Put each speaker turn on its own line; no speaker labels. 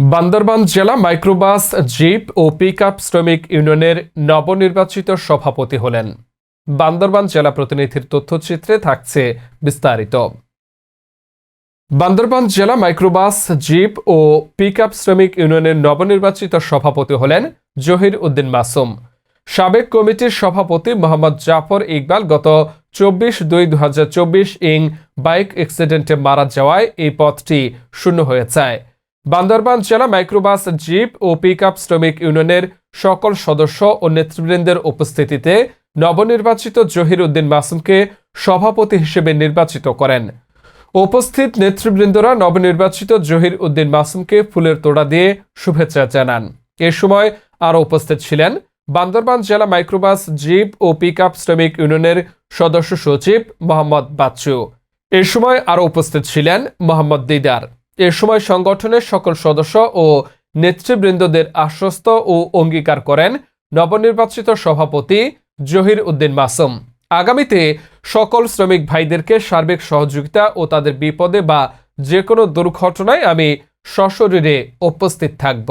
বান্দরবান জেলা microbus, jeep ও pickup শ্রমিক ইউনিয়নের নবনির্বাচিত সভাপতি হলেন। বান্দরবান জেলা প্রতিনিধির তথ্যচিত্রে থাকছে বিস্তারিত। বান্দরবান জেলা মাইক্রোবাস, জিপ ও পিকআপ শ্রমিক ইউনিয়নের নবনির্বাচিত সভাপতি হলেন জহির উদ্দিন মাসুম। সাবেক কমিটির সভাপতি মোহাম্মদ জাফর ইকবাল গত চব্বিশ দুই দু ইং বাইক অ্যাক্সিডেন্টে মারা যাওয়ায় এই পদটি শূন্য হয়ে যায় বান্দরবান জেলা মাইক্রোবাস, জিপ ও পিকআপ শ্রমিক ইউনিয়নের সকল সদস্য ও নেতৃবৃন্দের উপস্থিতিতে নবনির্বাচিত জহির উদ্দিন মাসুমকে সভাপতি হিসেবে নির্বাচিত করেন। উপস্থিত নেতৃবৃন্দরা নবনির্বাচিত জহির উদ্দিন মাসুমকে ফুলের তোড়া দিয়ে শুভেচ্ছা জানান। এ সময় আরও উপস্থিত ছিলেন বান্দরবান জেলা মাইক্রোবাস, জিপ ও পিকআপ শ্রমিক ইউনিয়নের সদস্য সচিব মোহাম্মদ বাচ্চু। এ সময় আরও উপস্থিত ছিলেন মোহাম্মদ দিদার। এ সময় সংগঠনের সকল সদস্য ও নেতৃবৃন্দদের আশ্বস্ত ও অঙ্গীকার করেন নবনির্বাচিত সভাপতি জহির উদ্দিন মাসুম। আগামীতে সকল শ্রমিক ভাইদেরকে সার্বিক সহযোগিতা ও তাদের বিপদে বা যে কোনো দুর্ঘটনায় আমি সশরীরে উপস্থিত থাকব।